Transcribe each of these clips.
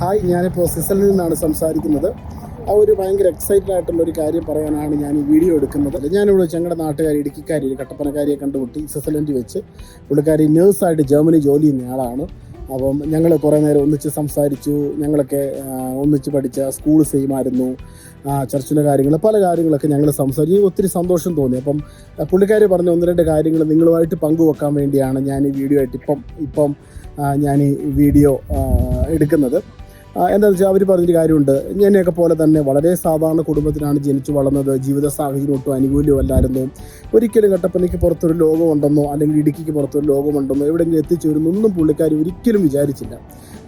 Hi ഞാനിപ്പോൾ സിസലിൽ നിന്നാണ് സംസാരിക്കുന്നത്. ആ ഒരു ഭയങ്കര എക്സൈറ്റഡ് ആയിട്ടുള്ള ഒരു കാര്യം പറയാനാണ് ഞാൻ ഈ വീഡിയോ എടുക്കുന്നത്. ഞാനിവിടെ ഞങ്ങളുടെ നാട്ടുകാരി ഇടുക്കിക്കാരി കട്ടപ്പനക്കാരിയെ കണ്ടുമുട്ടി സിസലൻഡ് വെച്ച്. പുള്ളിക്കാരി നേഴ്സായിട്ട് ജർമ്മനി ജോലി ചെയ്യുന്ന ആളാണ്. അപ്പം ഞങ്ങൾ കുറേ നേരം ഒന്നിച്ച് സംസാരിച്ചു. ഞങ്ങളൊക്കെ ഒന്നിച്ച് പഠിച്ച സ്കൂൾ സെയിം ആയിരുന്നു. ആ, ചർച്ചിലെ കാര്യങ്ങൾ പല കാര്യങ്ങളൊക്കെ ഞങ്ങൾ സംസാരിച്ചു. ഒത്തിരി സന്തോഷം തോന്നി. അപ്പം പുള്ളിക്കാരി പറഞ്ഞ ഒന്ന് രണ്ട് കാര്യങ്ങൾ നിങ്ങളുമായിട്ട് പങ്കുവെക്കാൻ വേണ്ടിയാണ് ഞാൻ ഈ വീഡിയോ ആയിട്ട് ഇപ്പം ഇപ്പം ഞാൻ ഈ വീഡിയോ എടുക്കുന്നത്. എന്താണെന്ന് വെച്ചാൽ അവർ പറഞ്ഞൊരു കാര്യമുണ്ട്. എന്നെയൊക്കെ പോലെ തന്നെ വളരെ സാധാരണ കുടുംബത്തിലാണ് ജനിച്ചു വളർന്നത്. ജീവിത സാഹചര്യം ഒട്ടും അനുകൂല്യമല്ലായിരുന്നു. ഒരിക്കലും കട്ടപ്പനയ്ക്ക് പുറത്തൊരു ലോകമുണ്ടെന്നോ അല്ലെങ്കിൽ ഇടുക്കിക്ക് പുറത്തൊരു ലോകമുണ്ടെന്നോ എവിടെയെങ്കിലും എത്തിച്ചേരുന്നൊന്നും പുള്ളിക്കാർ ഒരിക്കലും വിചാരിച്ചില്ല.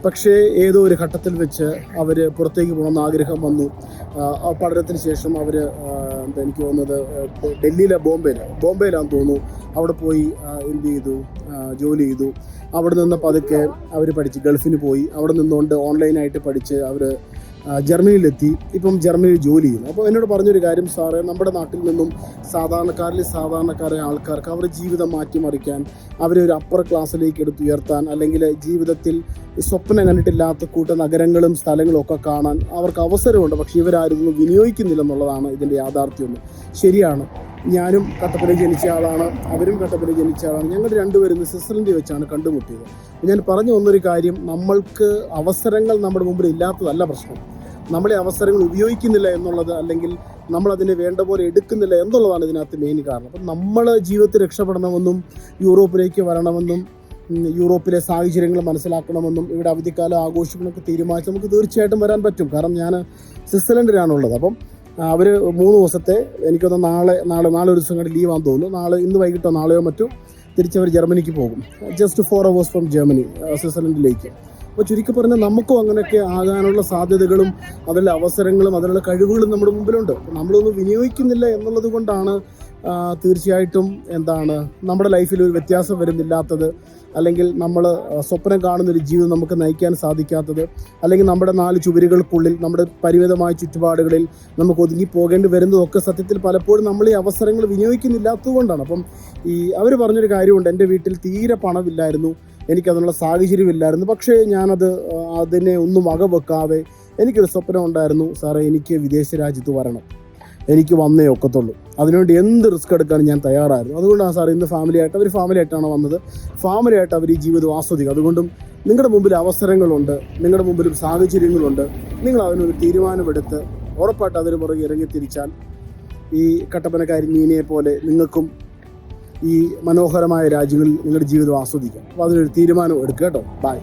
പക്ഷേ ഏതോ ഒരു ഘട്ടത്തിൽ വെച്ച് അവർ പുറത്തേക്ക് പോകണമെന്ന് ആഗ്രഹം വന്നു. പഠനത്തിന് ശേഷം അവർ എന്താ എനിക്ക് തോന്നുന്നത് ഡൽഹിയിലെ ബോംബെയിലാണ് ബോംബെയിലാണെന്ന് തോന്നുന്നു. അവിടെ പോയി എന്ത് ചെയ്തു? ജോലി ചെയ്തു. അവിടെ നിന്ന് പതുക്കെ അവർ പഠിച്ച് ഗൾഫിന് പോയി. അവിടെ നിന്നുകൊണ്ട് ഓൺലൈനായിട്ട് പഠിച്ച് അവർ ജർമ്മനിയിലെത്തി. ഇപ്പം ജർമ്മനിയിൽ ജോലി ചെയ്യുന്നു. അപ്പോൾ എന്നോട് പറഞ്ഞൊരു കാര്യം സാറേ നമ്മുടെ നാട്ടിൽ നിന്നും സാധാരണക്കാരിൽ സാധാരണക്കാരായ ആൾക്കാർക്ക് അവരുടെ ജീവിതം മാറ്റിമറിക്കാൻ അവരെ ഒരു അപ്പർ ക്ലാസ്സിലേക്ക് എടുത്തുയർത്താൻ അല്ലെങ്കിൽ ജീവിതത്തിൽ സ്വപ്നം കണ്ടിട്ടില്ലാത്ത കൂട്ട നഗരങ്ങളും സ്ഥലങ്ങളും ഒക്കെ കാണാൻ അവർക്ക് അവസരമുണ്ട്. പക്ഷേ ഇവരാരും വിനിയോഗിക്കുന്നില്ല എന്നുള്ളതാണ് ഇതിന്റെ യാഥാർത്ഥ്യം. ശരിയാണ്. ഞാനും കട്ടപ്പനയിൽ ജനിച്ച ആളാണ് അവരും കട്ടപ്പനയിൽ ജനിച്ച ആളാണ്. ഞങ്ങൾ രണ്ടുപേരും സ്വിറ്റ്സർലൻഡിൽ വെച്ചാണ് കണ്ടുമുട്ടിയത്. ഞാൻ പറഞ്ഞു വന്നൊരു കാര്യം നമ്മൾക്ക് അവസരങ്ങൾ നമ്മുടെ മുമ്പിൽ ഇല്ലാത്തതല്ല പ്രശ്നം. നമ്മളെ അവസരങ്ങൾ ഉപയോഗിക്കുന്നില്ല എന്നുള്ളത് അല്ലെങ്കിൽ നമ്മൾ അതിനെ വേണ്ട പോലെ എടുക്കുന്നില്ല എന്നുള്ളതാണ് ഇതിനകത്ത് മെയിൻ കാരണം. അപ്പം നമ്മൾ ജീവിതത്തിൽ രക്ഷപ്പെടണമെന്നും യൂറോപ്പിലേക്ക് വരണമെന്നും യൂറോപ്പിലെ സാഹചര്യങ്ങൾ മനസ്സിലാക്കണമെന്നും ഇവിടെ അവധിക്കാലം ആഘോഷിക്കണമെന്നൊക്കെ തീരുമാനിച്ച് നമുക്ക് തീർച്ചയായിട്ടും വരാൻ പറ്റും. കാരണം ഞാൻ സ്വിറ്റ്സർലൻഡിലാണുള്ളത്. അപ്പം അവർ മൂന്ന് ദിവസത്തെ എനിക്കൊന്ന് നാളെ നാളെ നാളെ ഒരു ദിവസം കൂടി ലീവാന്ന് തോന്നുന്നു. നാളെ ഇന്ന് വൈകിട്ടോ നാളെയോ മറ്റോ തിരിച്ചവർ ജർമ്മനിക്ക് പോകും. Just four hours from Germany സ്വിറ്റ്സർലൻഡിലേക്ക് അപ്പോൾ ചുരുക്കി പറഞ്ഞാൽ നമുക്കും അങ്ങനെയൊക്കെ ആകാനുള്ള സാധ്യതകളും അതിലുള്ള അവസരങ്ങളും അതിനുള്ള കഴിവുകളും നമ്മുടെ മുമ്പിലുണ്ട്. നമ്മളൊന്നും വിനിയോഗിക്കുന്നില്ല എന്നുള്ളത് കൊണ്ടാണ് തീർച്ചയായിട്ടും എന്താണ് നമ്മുടെ ലൈഫിൽ ഒരു വ്യത്യാസം വരുന്നില്ലാത്തത് അല്ലെങ്കിൽ നമ്മൾ സ്വപ്നം കാണുന്നൊരു ജീവിതം നമുക്ക് നയിക്കാൻ സാധിക്കാത്തത് അല്ലെങ്കിൽ നമ്മുടെ നാല് ചുവരുകൾക്കുള്ളിൽ നമ്മുടെ പരിമിതമായ ചുറ്റുപാടുകളിൽ നമുക്ക് ഒതുങ്ങി പോകേണ്ടി വരുന്നതൊക്കെ സത്യത്തിൽ പലപ്പോഴും നമ്മൾ ഈ അവസരങ്ങൾ വിനിയോഗിക്കുന്നില്ലാത്തതുകൊണ്ടാണ്. അപ്പം ഈ അവർ പറഞ്ഞൊരു കാര്യമുണ്ട് എന്റെ വീട്ടിൽ തീരെ പണമില്ലായിരുന്നു എനിക്കതിനുള്ള സാഹചര്യമില്ലായിരുന്നു പക്ഷേ ഞാനത് അതിനെ ഒന്നും വകവെക്കാതെ എനിക്കൊരു സ്വപ്നം ഉണ്ടായിരുന്നു സാറേ എനിക്ക് വിദേശ രാജ്യത്ത് വരണം. എനിക്ക് വന്നേ ഒക്കത്തുള്ളൂ. അതിനുവേണ്ടി എന്ത് റിസ്ക് എടുക്കാനും ഞാൻ തയ്യാറായിരുന്നു. അതുകൊണ്ടാണ് സാർ ഇന്ന് ഫാമിലി ആയിട്ട് അവർ ഫാമിലി ആയിട്ടാണ് വന്നത്. ഫാമിലി ആയിട്ട് അവർ ഈ ജീവിതം ആസ്വദിക്കും. അതുകൊണ്ടും നിങ്ങളുടെ മുമ്പിൽ അവസരങ്ങളുണ്ട്. നിങ്ങളുടെ മുമ്പിലും സാഹചര്യങ്ങളുണ്ട്. നിങ്ങൾ അതിനൊരു തീരുമാനമെടുത്ത് ഉറപ്പായിട്ട് അതിന് പുറകെ ഇറങ്ങി തിരിച്ചാൽ ഈ കട്ടപ്പനക്കാരി മീനയെ പോലെ നിങ്ങൾക്കും ഈ മനോഹരമായ രാജ്യങ്ങളിൽ നിങ്ങളുടെ ജീവിതം ആസ്വദിക്കാം. അപ്പോൾ അതിനൊരു തീരുമാനം എടുക്കുക കേട്ടോ. ബൈ